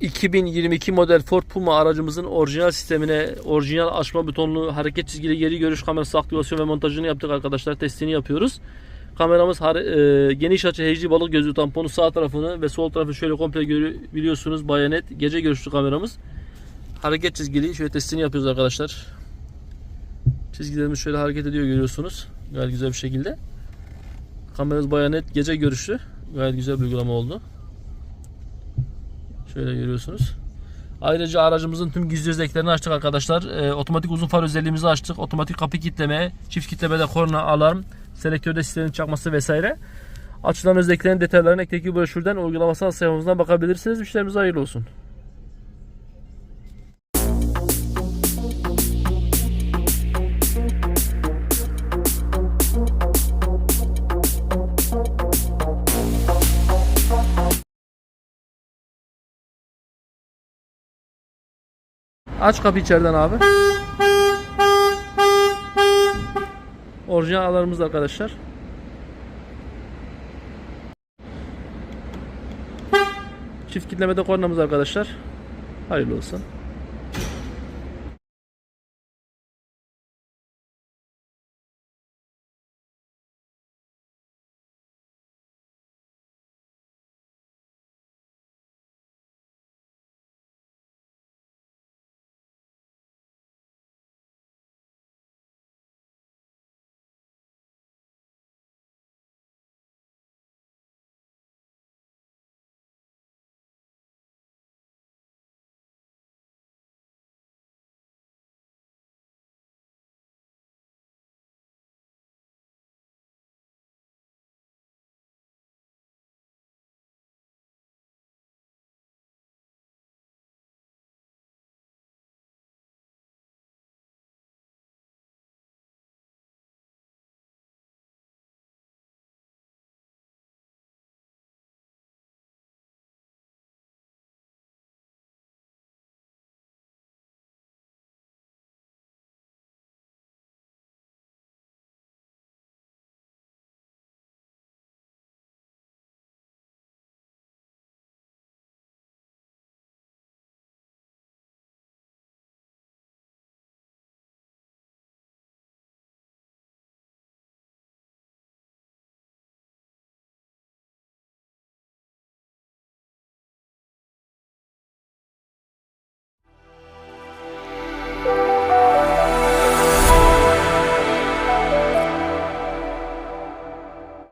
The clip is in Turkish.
2022 model Ford Puma aracımızın orijinal sistemine orijinal açma butonlu hareket çizgili geri görüş kamerası aktivasyon ve montajını yaptık arkadaşlar. Testini yapıyoruz. Kameramız e, geniş açı HD balık gözü tamponu sağ tarafını ve sol tarafı şöyle komple görebiliyorsunuz. Bayanet gece görüşlü kameramız. Hareket çizgili şöyle testini yapıyoruz arkadaşlar. Çizgilerimiz şöyle hareket ediyor görüyorsunuz. Gayet güzel bir şekilde. Kameramız bayanet gece görüşlü. Gayet güzel bir uygulama oldu. Şöyle görüyorsunuz. Ayrıca aracımızın tüm gizli özelliklerini açtık arkadaşlar. Ee, otomatik uzun far özelliğimizi açtık. Otomatik kapı kilitleme, çift kilitlemede korna, alarm, selektörde sistemin çakması vesaire. Açılan özelliklerin detaylarını ekteki broşürden uygulamasal sayfamızdan bakabilirsiniz. Müşterimize hayırlı olsun. Aç kapı içeriden abi. Orijinal alarmımız arkadaşlar. Çift kitlemede kornamız arkadaşlar. Hayırlı olsun.